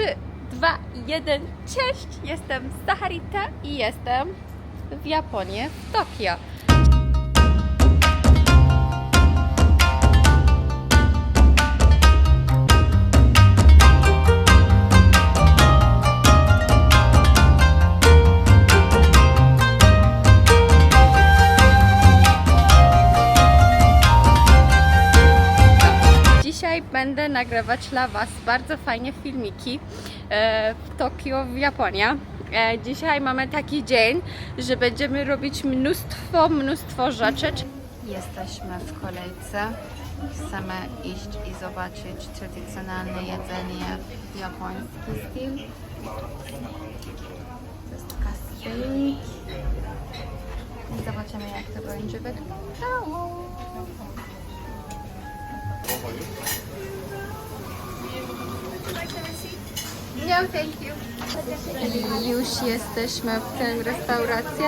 3, 2, 1. Cześć! Jestem Saharita i jestem w Japonii, w Tokio. Będę nagrywać dla Was bardzo fajne filmiki e, w Tokio, w Japonii. E, Dzisiaj mamy taki dzień, że będziemy robić mnóstwo, mnóstwo rzeczy. Jesteśmy w kolejce. Chcemy iść i zobaczyć tradycjonalne jedzenie japoński styl. To jest taka steak. I zobaczymy jak to będzie wyglądało. No, thank you. Już jesteśmy w tej restauracji.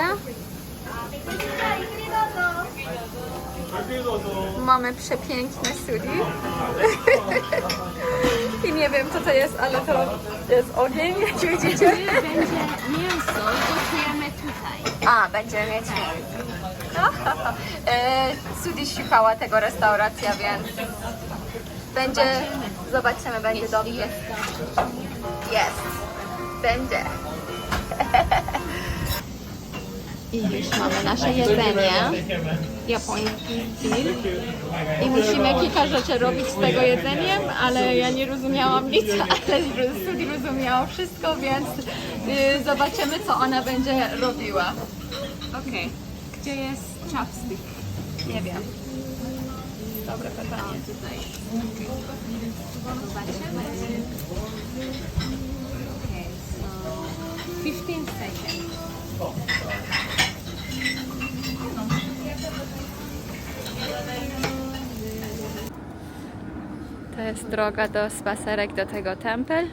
Mamy przepiękne sudi. I nie wiem co to jest, ale to jest ogień, jak widzicie. będzie mięso i gotujemy tutaj. A, będziemy mieć mięso. E, Sudi szukała tego restauracja, więc będzie, zobaczymy, będzie dobrze. Jest. Będzie. I już mamy nasze jedzenie. Japoński. I musimy kilka rzeczy robić z tego jedzeniem, ale ja nie rozumiałam nic, ale Sudi rozumiała wszystko, więc y, zobaczymy, co ona będzie robiła. Okej. Gdzie jest chopstick? Nie wiem. Dobre pytanie. Tutaj. Zobaczymy. Okej, so 15 seconds. To jest droga do spacerek do tego tempel.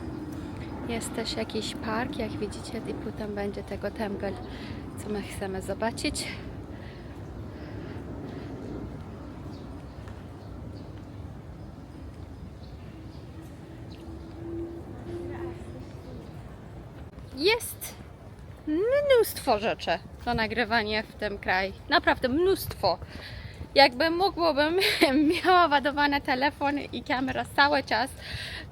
Jest też jakiś park, jak widzicie, i potem będzie tego tempel, co my chcemy zobaczyć. Jest mnóstwo rzeczy do nagrywania w tym kraju. Naprawdę mnóstwo. Jakbym mogłabym, miała ładowany telefon i kamera cały czas,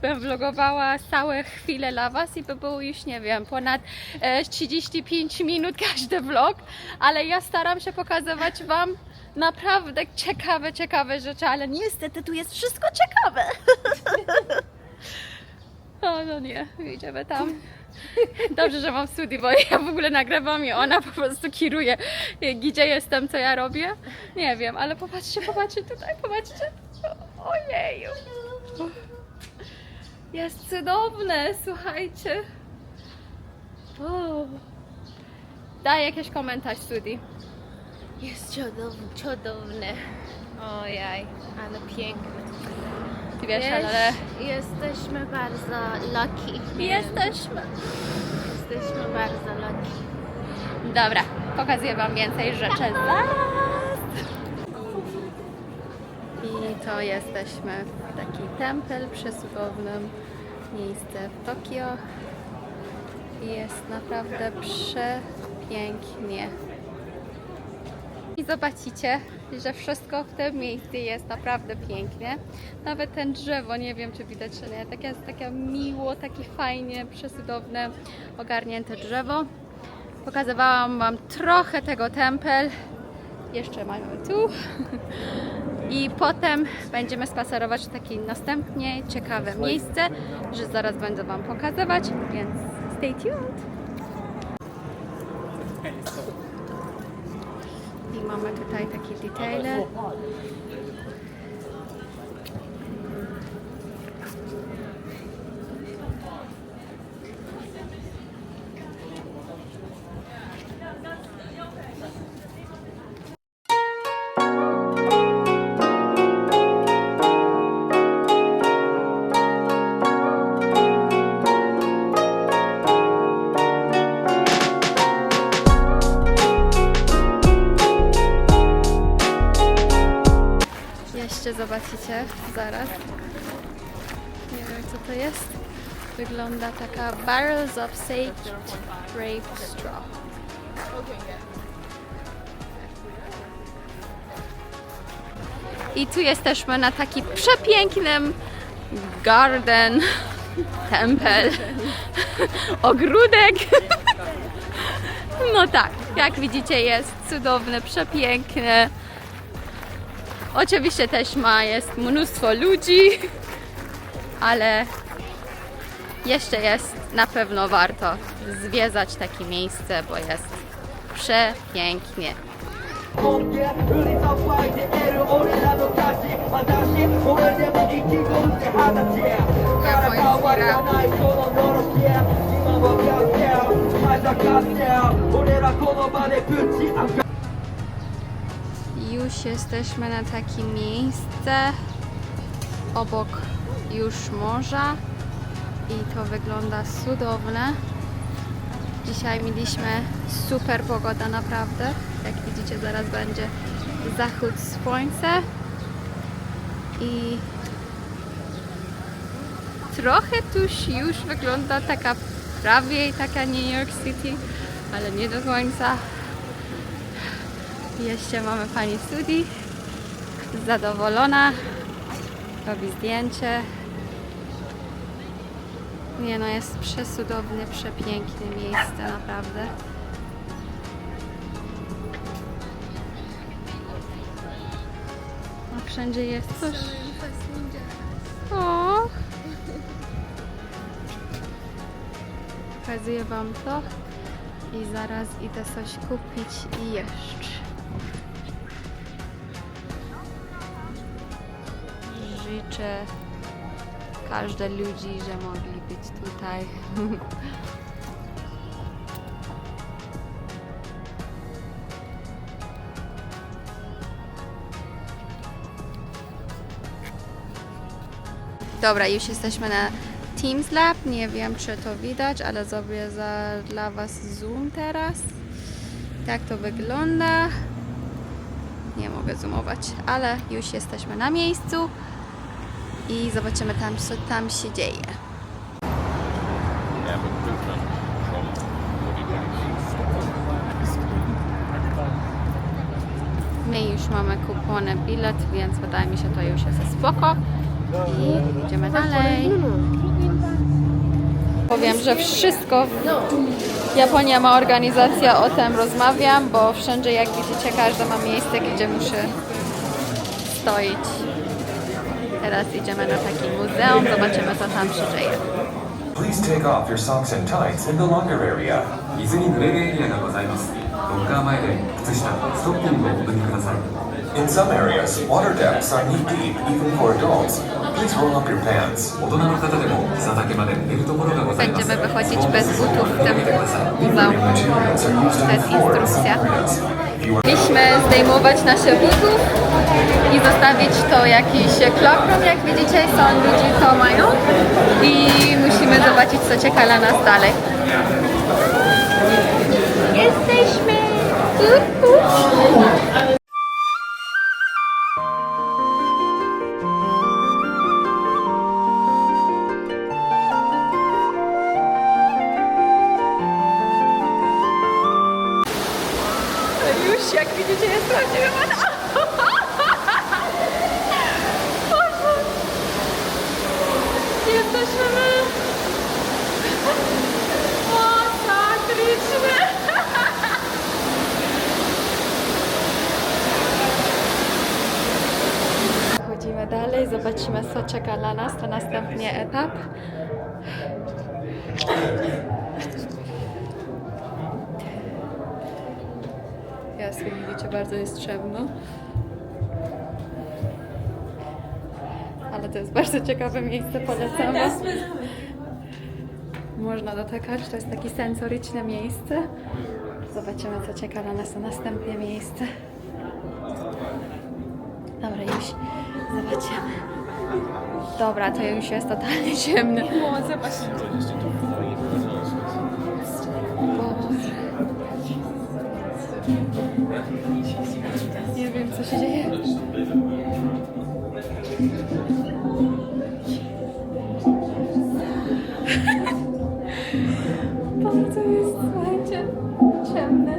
bym vlogowała całe chwile dla Was i by było już, nie wiem, ponad e, 35 minut każdy vlog, ale ja staram się pokazywać Wam naprawdę ciekawe, ciekawe rzeczy, ale niestety tu jest wszystko ciekawe. O, no nie, idziemy tam. Dobrze, że mam studio, bo ja w ogóle nagrywam i ona po prostu kieruje, gdzie jestem, co ja robię. Nie wiem, ale popatrzcie, popatrzcie tutaj, popatrzcie. Ojeju. Jest cudowne, słuchajcie. O. Daj jakiś komentarz, Sudi. Jest cudowne. cudowne. Ojej, ale piękne. Ty wiesz, ale jesteśmy bardzo lucky. jesteśmy. Jesteśmy bardzo lucky. Dobra, pokazuję Wam więcej rzeczy zaraz. I to jesteśmy w taki tempel przysłownym miejsce w Tokio. Jest naprawdę przepięknie. I zobaczycie, że wszystko w tym miejscu jest naprawdę pięknie. Nawet ten drzewo, nie wiem czy widać, czy nie, takie takie miło, takie fajnie, przesudowne, ogarnięte drzewo. Pokazywałam Wam trochę tego tempel. Jeszcze mamy tu. I potem będziemy spacerować w takie następnie ciekawe miejsce, że zaraz będę Wam pokazywać, więc stay tuned. I mamy tutaj takie detaile. Zobaczycie zaraz. Nie wiem co to jest. wygląda taka Barrels of Sage Grape Straw. I tu jesteśmy na taki przepięknym garden, tempel, ogródek. No tak, jak widzicie jest cudowny, przepiękny. Oczywiście też ma, jest mnóstwo ludzi, ale jeszcze jest na pewno warto zwiedzać takie miejsce, bo jest przepięknie. 本 Już jesteśmy na takim miejsce obok już morza i to wygląda cudowne. Dzisiaj mieliśmy super pogoda naprawdę. Jak widzicie zaraz będzie zachód słońca i trochę tuż już wygląda taka prawie taka New York City, ale nie do końca. Jeszcze mamy pani studii. Zadowolona. Robi zdjęcie. Nie no, jest przesudownie, przepiękne miejsce, naprawdę. A wszędzie jest coś. O! Pokazuję Wam to i zaraz idę coś kupić i jeść. Życzę każde ludzi, że mogli być tutaj. Dobra, już jesteśmy na Teams Lab. Nie wiem, czy to widać, ale zrobię za, dla Was zoom teraz. Jak to wygląda? Nie mogę zoomować, ale już jesteśmy na miejscu i zobaczymy tam, co tam się dzieje. My już mamy kupiony bilet, więc wydaje mi się, to już jest spoko. I idziemy dalej. Powiem, że wszystko Japonia ma organizację, o tym rozmawiam, bo wszędzie jak widzicie każdy ma miejsce, gdzie muszę stoić. Teraz idziemy na takie muzeum, zobaczymy co tam się dzieje. Please take off your socks and tights in the locker area. 水に濡れるエリアがございますロッカー前で靴下ストッキングをお脱ぎください In some areas, water depths are knee deep even for adults. Please roll up your pants. 大人の方でも膝丈まで濡れるところがございます Będziemy wychodzić bez butów w tym見てください muzeum. Materials are used To jest in floor instrukcja. improvements. If you are Mieliśmy zdejmować nasze butów i zostawić to jakiś klokrom, jak widzicie, są ludzie to mają i musimy zobaczyć, co czeka na nas dalej. Jesteśmy! Jesteśmy my. Masakryczne. Chodzimy dalej, zobaczymy co czeka na nas, to następny etap. Jasne, widzicie, bardzo jest ciemno. To jest bardzo ciekawe miejsce, polecam wam. Można dotykać, to jest takie sensoryczne miejsce. Zobaczymy, co czeka na nas na następne miejsce. Dobra, już zobaczymy. Dobra, to już jest totalnie ciemno. Boże. Nie wiem, co się dzieje. Bardzo jest, słuchajcie, ciemne.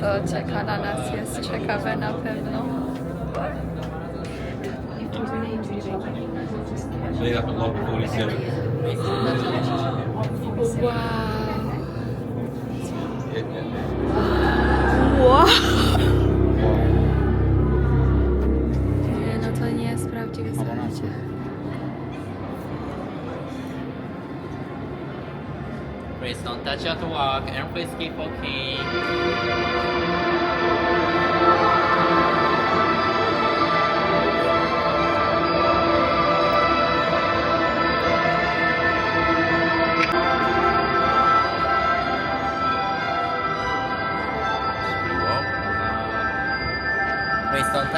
Co czeka na nas jest ciekawe na pewno. Made up at Local 47. Wow. Wow. To. Please don't touch your walk and please keep walking.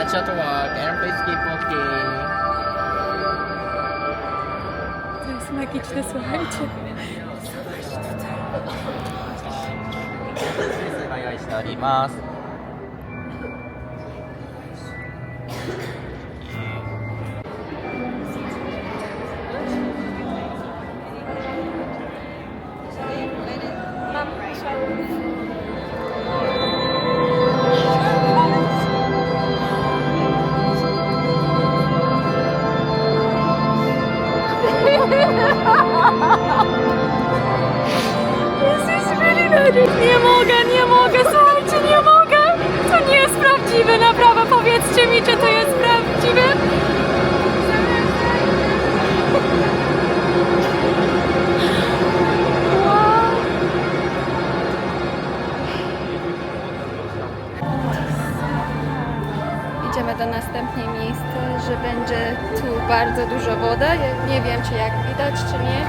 not sure to walk, and please keep walking. Sanki içine お願いしております。Idziemy do następnej miejsca, że będzie tu bardzo dużo wody. Nie wiem, czy jak widać, czy nie.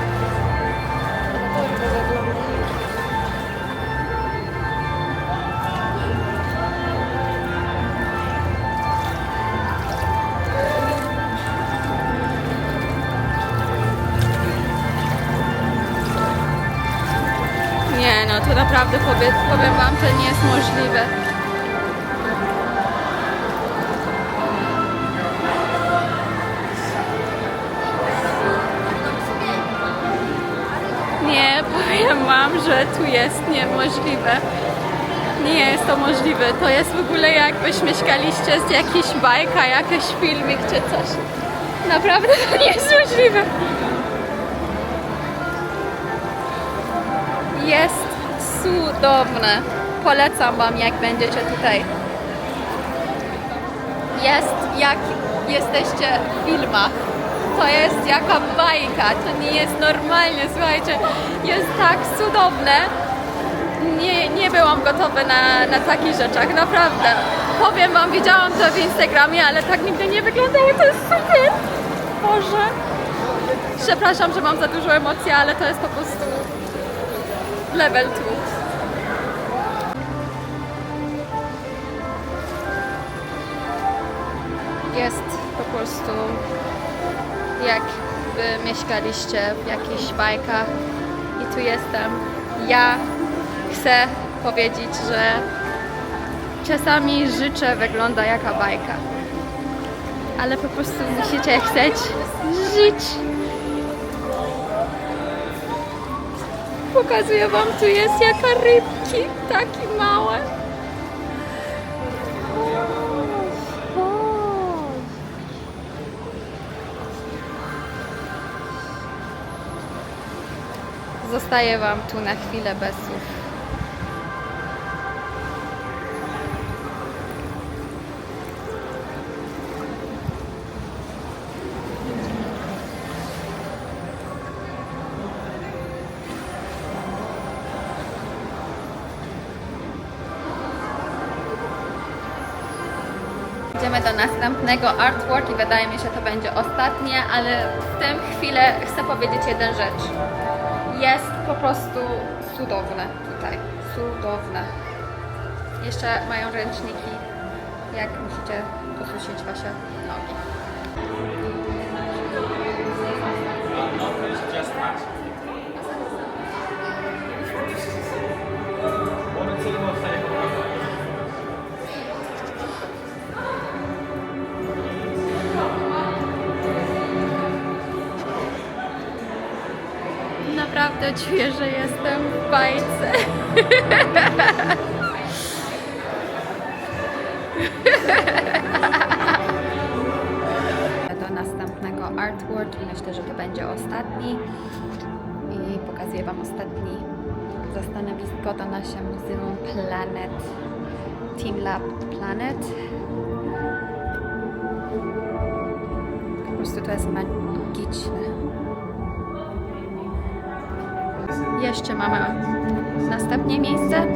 Nie no, to naprawdę powiem wam, to nie jest możliwe. Że tu jest niemożliwe. Nie jest to możliwe. To jest w ogóle jakbyś mieszkaliście z jakiś bajka, jakiś filmik czy coś. Naprawdę to nie jest możliwe. Jest cudowne. Polecam Wam, jak będziecie tutaj. Jest jak jesteście w filmach. To jest jaka bajka. To nie jest normalnie, słuchajcie. Jest tak cudowne. Nie, nie byłam gotowa na, na takich rzeczach, naprawdę. Powiem Wam, widziałam to w Instagramie, ale tak nigdy nie wyglądało. To jest super. Boże. Przepraszam, że mam za dużo emocji, ale to jest po prostu level 2. Jest po prostu jakby mieszkaliście w jakichś bajkach i tu jestem. Ja chcę powiedzieć, że czasami życie wygląda jaka bajka. Ale po prostu musicie chcieć żyć. Pokazuję wam, tu jest jaka rybki, takie małe. Zostaję wam tu na chwilę bez słów. Idziemy do następnego artwork i wydaje mi się, to będzie ostatnie, ale w tym chwilę chcę powiedzieć jedną rzecz. Jest po prostu cudowne tutaj. Cudowne. Jeszcze mają ręczniki, jak musicie posuszyć wasze nogi. Naprawdę czuję, że jestem w bajce. Do następnego Art World i myślę, że to będzie ostatni. I pokazuję Wam ostatni zastanowisko to nasze Muzeum Planet. Team Lab Planet. Po prostu to jest magiczne. Jeszcze mamy następne miejsce.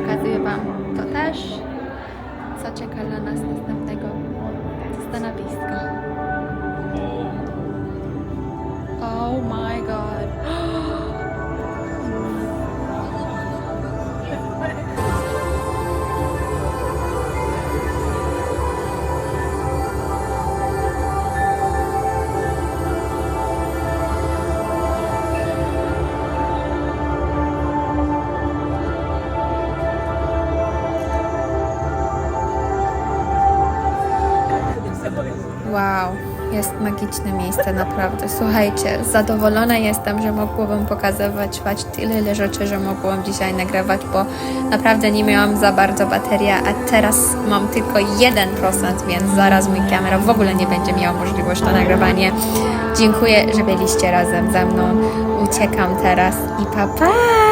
Pokazuję Wam to też, co czeka na nas następnego stanowiska. Oh my god. Jest magiczne miejsce, naprawdę. Słuchajcie, zadowolona jestem, że mogłabym pokazywać Wam tyle rzeczy, że mogłam dzisiaj nagrywać, bo naprawdę nie miałam za bardzo baterii, a teraz mam tylko 1%, więc zaraz mój kamera w ogóle nie będzie miała możliwości na nagrywanie. Dziękuję, że byliście razem ze mną. Uciekam teraz i pa pa!